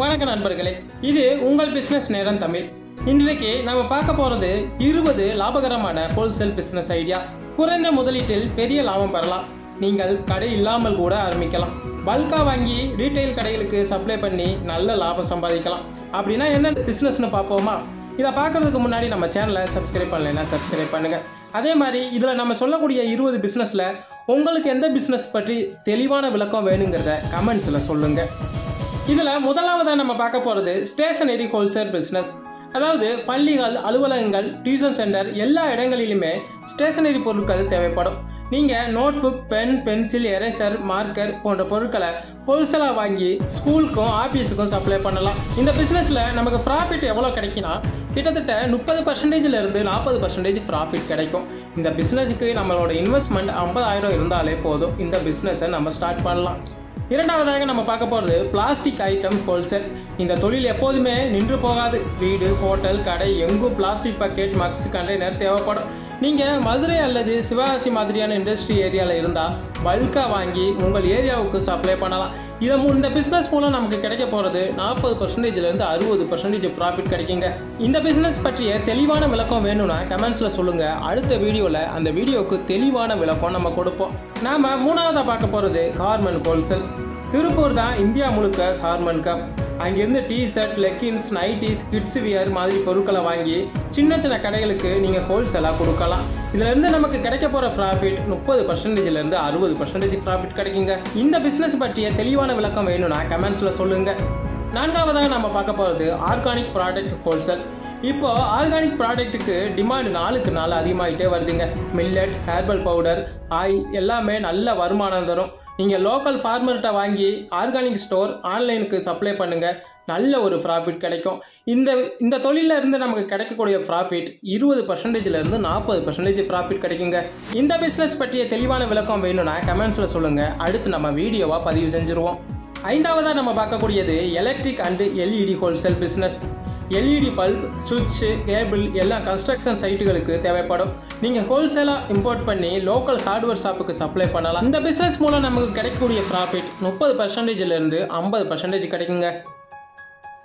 வணக்க நண்பர்களே இது உங்கள் பிசினஸ் நேரம் தமிழ். இன்றைக்கு நம்ம பார்க்க போறது இருபது லாபகரமான ஹோல்சேல் பிசினஸ் ஐடியா குறைந்த முதலீட்டில் பெரிய லாபம் பெறலாம். நீங்கள் கடை இல்லாமல் கூட ஆரம்பிக்கலாம். பல்கா வாங்கி ரீட்டைல் கடைகளுக்கு சப்ளை பண்ணி நல்ல லாபம் சம்பாதிக்கலாம். அப்படின்னா என்ன பிஸ்னஸ்னு பார்ப்போமா? இதை பார்க்கறதுக்கு முன்னாடி நம்ம சேனலை சப்ஸ்கிரைப் பண்ணலைன்னா சப்ஸ்கிரைப் பண்ணுங்க. அதே மாதிரி இதில் நம்ம சொல்லக்கூடிய இருபது பிஸ்னஸில் உங்களுக்கு எந்த பிஸ்னஸ் பற்றி தெளிவான விளக்கம் வேணுங்கிறத கமெண்ட்ஸில் சொல்லுங்கள் இதில் முதலாவதாக நம்ம பார்க்க போகிறது ஸ்டேஷனரி ஹோல்சேல் பிஸ்னஸ் அதாவது பள்ளிகள் அலுவலகங்கள் டியூஷன் சென்டர் எல்லா இடங்களிலுமே ஸ்டேஷனரி பொருட்கள் தேவைப்படும். நீங்கள் notebook pen pencil eraser marker போன்ற பொருட்களை ஹோல்சேலாக வாங்கி ஸ்கூலுக்கும் ஆஃபீஸுக்கும் சப்ளை பண்ணலாம். இந்த பிஸ்னஸில் நமக்கு ப்ராஃபிட் எவ்வளோ கிடைக்குன்னா கிட்டத்தட்ட முப்பது பர்சன்டேஜிலிருந்து நாற்பது பர்சன்டேஜ் ப்ராஃபிட் கிடைக்கும். இந்த பிஸ்னஸுக்கு நம்மளோட இன்வெஸ்ட்மெண்ட் ஐம்பதாயிரம் இருந்தாலே போதும். இந்த பிஸ்னஸை நம்ம ஸ்டார்ட் பண்ணலாம். இரண்டாவதாக நம்ம பார்க்க போகிறது பிளாஸ்டிக் ஐட்டம் ஹோல்சேல் இந்த தொழில் எப்போதுமே நின்று போகாது. வீடு ஹோட்டல் கடை எங்கும் பிளாஸ்டிக் பக்கெட் மக்ஸ் கண்டெய்னர் தேவைப்படும். நீங்கள் மதுரை அல்லது சிவகாசி மாதிரியான இண்டஸ்ட்ரி ஏரியாவில் இருந்தால் பல்காக வாங்கி உங்கள் ஏரியாவுக்கு சப்ளை பண்ணலாம். இதை மூ இந்த பிஸ்னஸ் மூலம் நமக்கு கிடைக்க போகிறது நாற்பது பர்சன்டேஜ்லேருந்து அறுபது பர்சன்டேஜ் ப்ராஃபிட் கிடைக்குங்க. இந்த பிஸ்னஸ் பற்றிய தெளிவான விளக்கம் வேணும்னா கமெண்ட்ஸில் சொல்லுங்கள் அடுத்த வீடியோவில் அந்த வீடியோவுக்கு தெளிவான விளக்கம் நம்ம கொடுப்போம். நாம் மூணாவதாக பார்க்க போகிறது கார்மெண்ட் ஹோல்சேல் திருப்பூர் தான் இந்தியா முழுக்க கார்மன் கப். அங்கிருந்து T shirt leggings nighties kids wear மாதிரி பொருட்களை வாங்கி சின்ன சின்ன கடைகளுக்கு நீங்கள் ஹோல்சேலாக கொடுக்கலாம். இதுலேருந்து நமக்கு கிடைக்க போகிற ப்ராஃபிட் முப்பது பர்சன்டேஜ்லேருந்து அறுபது பர்சன்டேஜ் ப்ராஃபிட் கிடைக்குங்க. இந்த பிஸ்னஸ் பற்றிய தெளிவான விளக்கம் வேணும்னா கமெண்ட்ஸில் சொல்லுங்கள் நான்காவதாக நம்ம பார்க்க போகிறது ஆர்கானிக் ப்ராடக்ட் ஹோல்சேல் இப்போ ஆர்கானிக் ப்ராடக்ட்டுக்கு டிமாண்ட் நாளுக்கு நாள் அதிகமாகிட்டே வருதுங்க. மில்லட் ஹேர்பல் பவுடர் ஆயில் எல்லாமே நல்ல வருமானம் தரும். நீங்கள் லோக்கல் ஃபார்மர்கிட்ட வாங்கி ஆர்கானிக் ஸ்டோர் ஆன்லைனுக்கு சப்ளை பண்ணுங்கள் நல்ல ஒரு ப்ராஃபிட் கிடைக்கும். இந்த இந்த தொழிலில் இருந்து நமக்கு கிடைக்கக்கூடிய ப்ராஃபிட் இருபது பர்சன்டேஜ்லேருந்து நாற்பது பர்சன்டேஜ் ப்ராஃபிட் கிடைக்குங்க. இந்த பிஸ்னஸ் பற்றிய தெளிவான விளக்கம் வேணும்னா கமெண்ட்ஸில் சொல்லுங்கள் அடுத்து நம்ம வீடியோவாக பதிவு செஞ்சுருவோம். ஐந்தாவதாக நம்ம பார்க்கக்கூடியது electric and LED wholesale business LED bulb சுவிட்சு கேபிள் எல்லாம் கன்ஸ்ட்ரக்ஷன் சைட்டுகளுக்கு தேவைப்படும். நீங்கள் ஹோல்சேலாக இம்போர்ட் பண்ணி லோக்கல் ஹார்ட்வேர் ஷாப்புக்கு சப்ளை பண்ணலாம். இந்த பிஸ்னஸ் மூலம் நமக்கு கிடைக்கக்கூடிய ப்ராஃபிட் முப்பது பர்சன்டேஜ்லேருந்து ஐம்பது பர்சன்டேஜ் கிடைக்குங்க.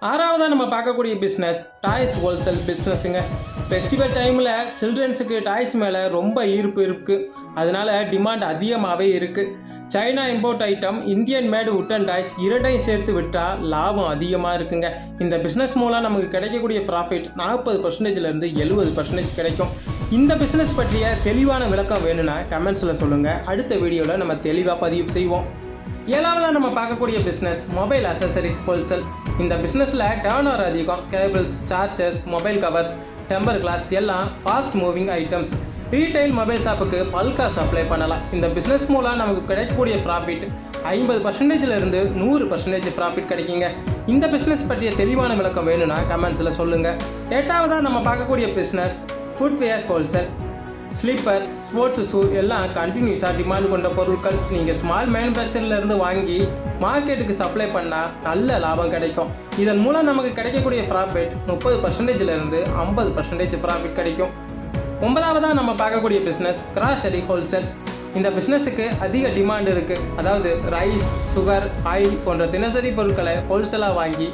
ஆறாவதாக நம்ம பார்க்கக்கூடிய பிஸ்னஸ் டாய்ஸ் ஹோல்சேல் பிஸ்னஸுங்க ஃபெஸ்டிவல் டைமில் சில்ட்ரன்ஸுக்கு டாய்ஸ் மேலே ரொம்ப ஈர்ப்பு இருக்குது அதனால டிமாண்ட் அதிகமாகவே இருக்குது China import item Indian made wooden toys இரண்டையும் சேர்த்து விட்டால் லாபம் அதிகமாக இருக்குங்க. இந்த பிஸ்னஸ் மூலம் நமக்கு கிடைக்கக்கூடிய ப்ராஃபிட் நாற்பது பர்சன்டேஜ்லேருந்து எழுபது பர்சன்டேஜ் கிடைக்கும். இந்த பிஸ்னஸ் பற்றிய தெளிவான விளக்கம் வேணும்னா கமெண்ட்ஸில் சொல்லுங்கள் அடுத்த வீடியோவில் நம்ம தெளிவாக பதிவு செய்வோம். ஏழாவதாக நம்ம பார்க்கக்கூடிய பிஸ்னஸ் மொபைல் அசசரிஸ் ஹோல்சேல் இந்த பிஸ்னஸில் டேர்ன் ஓவர் அதிகம் cables chargers mobile covers temper glass எல்லாம் fast moving items retail mobile ஷாப்புக்கு பல்காக சப்ளை பண்ணலாம். இந்த பிஸ்னஸ் மூலம் நமக்கு கிடைக்கக்கூடிய ப்ராஃபிட் ஐம்பது பர்சன்டேஜ்லேருந்து நூறு பர்சன்டேஜ் ப்ராஃபிட் கிடைக்குங்க. இந்த பிஸ்னஸ் பற்றிய தெளிவான விளக்கம் வேணும்னா கமெண்ட்ஸில் சொல்லுங்கள் எட்டாவதாக நம்ம பார்க்கக்கூடிய business footwear wholesale slippers sports shoe எல்லாம் கண்டினியூஸாக டிமாண்ட் கொண்ட பொருட்கள். நீங்கள் ஸ்மால் மேனுஃபேக்சரிலேருந்து வாங்கி மார்க்கெட்டுக்கு சப்ளை பண்ணால் நல்ல லாபம் கிடைக்கும். இதன் மூலம் நமக்கு கிடைக்கக்கூடிய ப்ராஃபிட் முப்பது பர்சன்டேஜ்லேருந்து ஐம்பது பர்சன்டேஜ் ப்ராஃபிட் கிடைக்கும். ஒன்பதாவதாக நம்ம பார்க்கக்கூடிய பிஸ்னஸ் கிராசரி ஹோல்சேல் இந்த பிஸ்னஸுக்கு அதிக டிமாண்ட் இருக்குது அதாவது ரைஸ் சுகர் ஆயில் போன்ற தினசரி பொருட்களை ஹோல்சேலாக வாங்கி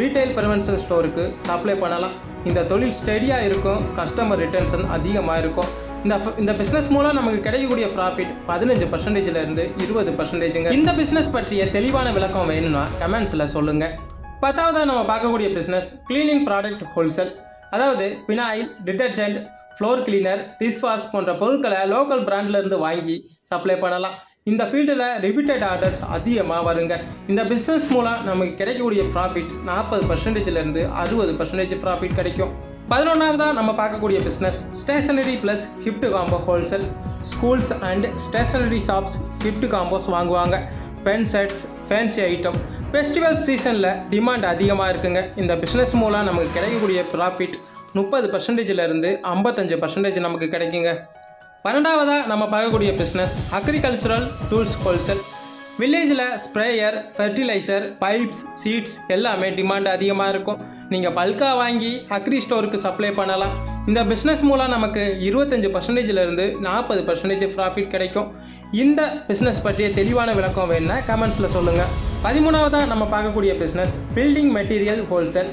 ரீட்டைல் ப்ரிவென்ஷன் ஸ்டோருக்கு சப்ளை பண்ணலாம். இந்த தொழில் ஸ்டெடியாக இருக்கும். கஸ்டமர் ரிட்டர்ன்ஷன் அதிகமாக இருக்கும். இந்த இந்த பிஸ்னஸ் மூலம் நமக்கு கிடைக்கக்கூடிய ப்ராஃபிட் பதினஞ்சு பர்சன்டேஜ்லேருந்து இருபது பர்சன்டேஜுங்க இந்த பிஸ்னஸ் பற்றிய தெளிவான விளக்கம் வேணும்னா கமெண்ட்ஸில் சொல்லுங்கள் பத்தாவதாக நம்ம பார்க்கக்கூடிய பிஸ்னஸ் க்ளீனிங் ப்ராடக்ட் ஹோல்சேல் அதாவது phenyl detergent floor cleaner dishwash போன்ற பொருட்களை லோக்கல் பிராண்ட்ல இருந்து வாங்கி சப்ளை பண்ணலாம். இந்த ஃபீல்டில் ரிப்பீட்டட் ஆர்டர்ஸ் அதிகமாக வருங்க. இந்த பிஸ்னஸ் மூலம் நமக்கு கிடைக்கக்கூடிய ப்ராஃபிட் நாற்பது பர்சன்டேஜ்லேருந்து அறுபது பர்சன்டேஜ் ப்ராஃபிட் கிடைக்கும். பதினொன்றாவதாக நம்ம பார்க்கக்கூடிய business stationery plus gift combo wholesale schools and stationery shops gift combos வாங்குவாங்க. Pen sets fancy item festival சீசனில் டிமாண்ட் அதிகமாக இருக்குங்க. இந்த பிஸ்னஸ் மூலம் நமக்கு கிடைக்கக்கூடிய ப்ராஃபிட் முப்பது பர்சன்டேஜில் ஐம்பத்தஞ்சு பர்சன்டேஜ் நமக்கு கிடைக்குங்க. பன்னெண்டாவதாக நம்ம பார்க்கக்கூடிய பிஸ்னஸ் அக்ரிகல்ச்சுரல் டூல்ஸ் ஹோல்சேல் வில்லேஜில் ஸ்ப்ரேயர் ஃபெர்டிலைசர் பைப்ஸ் சீட்ஸ் எல்லாமே டிமாண்ட் அதிகமாக இருக்கும். நீங்கள் பல்காக வாங்கி அக்ரி ஸ்டோருக்கு சப்ளை பண்ணலாம். இந்த பிஸ்னஸ் மூலம் நமக்கு இருபத்தஞ்சு பர்சன்டேஜ்லேருந்து நாற்பது பர்சன்டேஜ் ப்ராஃபிட் கிடைக்கும். இந்த பிஸ்னஸ் பற்றிய தெளிவான விளக்கம் வேணும்னா கமெண்ட்ஸில் சொல்லுங்கள் பதிமூணாவதாக நம்ம பார்க்கக்கூடிய business building material wholesale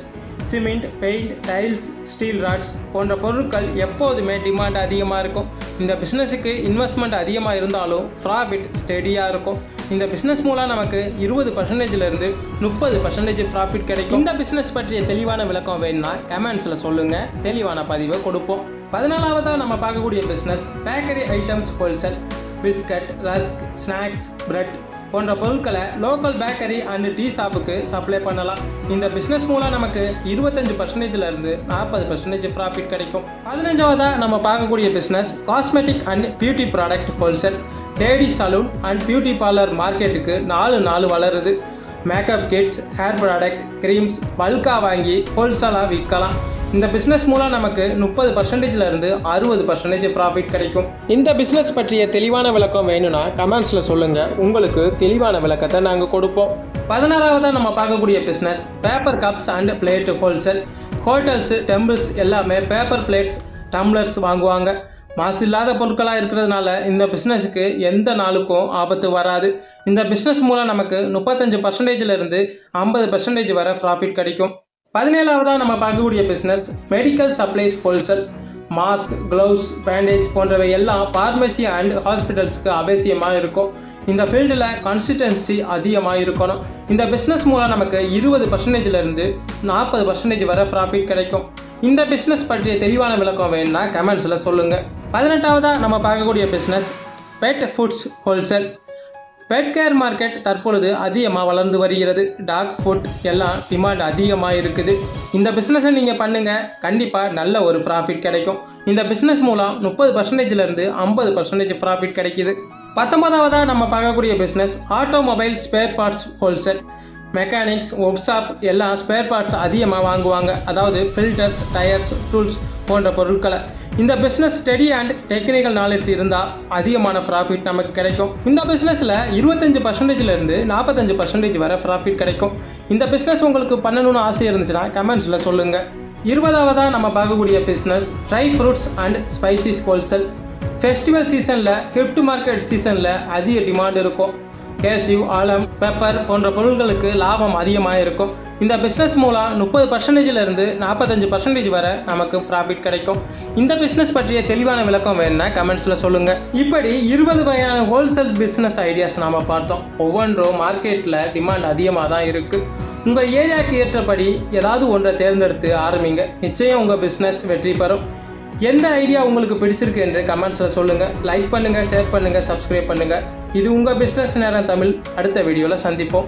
cement paint tiles steel rods போன்ற பொருட்கள் எப்போதுமே டிமாண்ட் அதிகமாக இருக்கும். இந்த பிஸ்னஸுக்கு இன்வெஸ்ட்மெண்ட் அதிகமாக இருந்தாலும் ப்ராஃபிட் ஸ்டெடியாக இருக்கும். இந்த பிஸ்னஸ் மூலம் நமக்கு இருபது பர்சன்டேஜ்லேருந்து முப்பது பர்சன்டேஜ் ப்ராஃபிட் கிடைக்கும். இந்த பிஸ்னஸ் பற்றிய தெளிவான விளக்கம் வேணும்னா கமெண்ட்ஸில் சொல்லுங்கள் தெளிவான பதிவை கொடுப்போம். பதினாலாவதாக நம்ம பார்க்கக்கூடிய business bakery items wholesale biscuit rusk snacks bread போன்ற பொருட்களை லோக்கல் பேக்கரி அண்ட் டீ ஷாப்புக்கு சப்ளை பண்ணலாம். இந்த பிஸ்னஸ் மூலம் நமக்கு இருபத்தஞ்சு பர்சன்டேஜ்ல இருந்து நாற்பது பர்சன்டேஜ் ப்ராஃபிட் கிடைக்கும். பதினஞ்சாவதா நம்ம பார்க்கக்கூடிய business cosmetic and beauty product wholesale lady salon and beauty parlour மார்க்கெட்டுக்கு நாலு நாலு வளருது. Makeup kits hair product creams பல்காக வாங்கி ஹோல்சேலாக விற்கலாம். இந்த பிஸ்னஸ் மூலம் நமக்கு முப்பது பர்சன்டேஜ்ல இருந்து அறுபது பர்சன்டேஜ் ப்ராஃபிட் கிடைக்கும். இந்த பிஸ்னஸ் பற்றிய தெளிவான விளக்கம் வேணும்னா கமெண்ட்ஸில் சொல்லுங்க. உங்களுக்கு தெளிவான விளக்கத்தை நாங்கள் கொடுப்போம். பதினாறாவதாக நம்ம பார்க்கக்கூடிய business paper cups and plate wholesale hotels temples எல்லாமே பேப்பர் பிளேட்ஸ் டம்ளர்ஸ் வாங்குவாங்க. மாசு இல்லாத பொருட்களாக இருக்கிறதுனால இந்த பிஸ்னஸுக்கு எந்த நாளுக்கும் ஆபத்து வராது. இந்த பிஸ்னஸ் மூலம் நமக்கு முப்பத்தஞ்சு பர்சன்டேஜில் இருந்து ஐம்பது பர்சன்டேஜ் வரை ப்ராஃபிட் கிடைக்கும். பதினேழாவதாக நம்ம பார்க்கக்கூடிய business medical supplies wholesale mask gloves bandage போன்றவை எல்லாம் ஃபார்மசி அண்ட் ஹாஸ்பிட்டல்ஸ்க்கு அவசியமாக இருக்கும். இந்த ஃபீல்டில் கன்சிஸ்டன்சி அதிகமாக இருக்கணும். இந்த பிஸ்னஸ் மூலம் நமக்கு இருபது பர்சன்டேஜ்லேருந்து நாற்பது பர்சன்டேஜ் வர ப்ராஃபிட் கிடைக்கும். இந்த பிஸ்னஸ் பற்றிய தெளிவான விளக்கம் வேணும்னா கமெண்ட்ஸில் சொல்லுங்கள் பதினெட்டாவதாக நம்ம பார்க்கக்கூடிய business pet foods wholesale pet care market தற்பொழுது அதிகமாக வளர்ந்து வருகிறது. டாக் ஃபுட் எல்லாம் டிமாண்ட் அதிகமாக இருக்குது இந்த பிஸ்னஸை நீங்கள் பண்ணுங்கள் கண்டிப்பாக நல்ல ஒரு ப்ராஃபிட் கிடைக்கும். இந்த பிஸ்னஸ் மூலம் முப்பது பர்சன்டேஜ்லேருந்து ஐம்பது பர்சன்டேஜ் ப்ராஃபிட் கிடைக்குது. பத்தொன்பதாவதாக நம்ம பார்க்கக்கூடிய business automobile spare parts wholesale mechanics workshop எல்லாம் ஸ்பேர் பார்ட்ஸ் அதிகமாக வாங்குவாங்க. அதாவது ஃபில்டர்ஸ் டயர்ஸ் டூல்ஸ் போன்ற பொருட்களை. இந்த business study and technical knowledge இருந்தால் அதிகமான ப்ராஃபிட் நமக்கு கிடைக்கும். இந்த பிஸ்னஸில் இருபத்தஞ்சு பர்சன்டேஜ்லேருந்து நாற்பத்தஞ்சு பர்சன்டேஜ் வரை ப்ராஃபிட் கிடைக்கும். இந்த பிஸ்னஸ் உங்களுக்கு பண்ணணும்னு ஆசை இருந்துச்சுன்னா கமெண்ட்ஸில் சொல்லுங்கள் இருபதாவதாக நம்ம பார்க்கக்கூடிய business dry fruits and spices wholesale festival சீசனில் கிரிப்ட் மார்க்கெட் சீசனில் அதிக டிமாண்ட் இருக்கும். கேசிவ் ஆலம் பெப்பர் போன்ற பொருட்களுக்கு லாபம் அதிகமாக இருக்கும் இந்த பிஸ்னஸ் மூலம் முப்பது பர்சன்டேஜிலிருந்து நாற்பத்தஞ்சு பர்சன்டேஜ் வரை நமக்கு ப்ராஃபிட் கிடைக்கும். இந்த பிஸ்னஸ் பற்றிய தெளிவான விளக்கம் வேணும்னா கமெண்ட்ஸில் சொல்லுங்கள் இப்படி இருபது வகையான ஹோல்சேல் பிஸ்னஸ் ஐடியாஸ் நாம் பார்த்தோம். ஒவ்வொன்றும் மார்க்கெட்டில் டிமாண்ட் அதிகமாக தான் இருக்குது உங்கள் ஏரியாவுக்கு ஏற்றபடி ஏதாவது ஒன்றை தேர்ந்தெடுத்து ஆரம்பிங்க. நிச்சயம் உங்கள் பிஸ்னஸ் வெற்றி பெறும். எந்த ஐடியா உங்களுக்கு பிடிச்சிருக்கு என்று கமெண்ட்ஸில் சொல்லுங்கள் லைக் பண்ணுங்கள் ஷேர் பண்ணுங்கள் சப்ஸ்கிரைப் பண்ணுங்கள் இது உங்கள் பிஸ்னஸ் நேரம் தமிழ். அடுத்த வீடியோவில் சந்திப்போம்.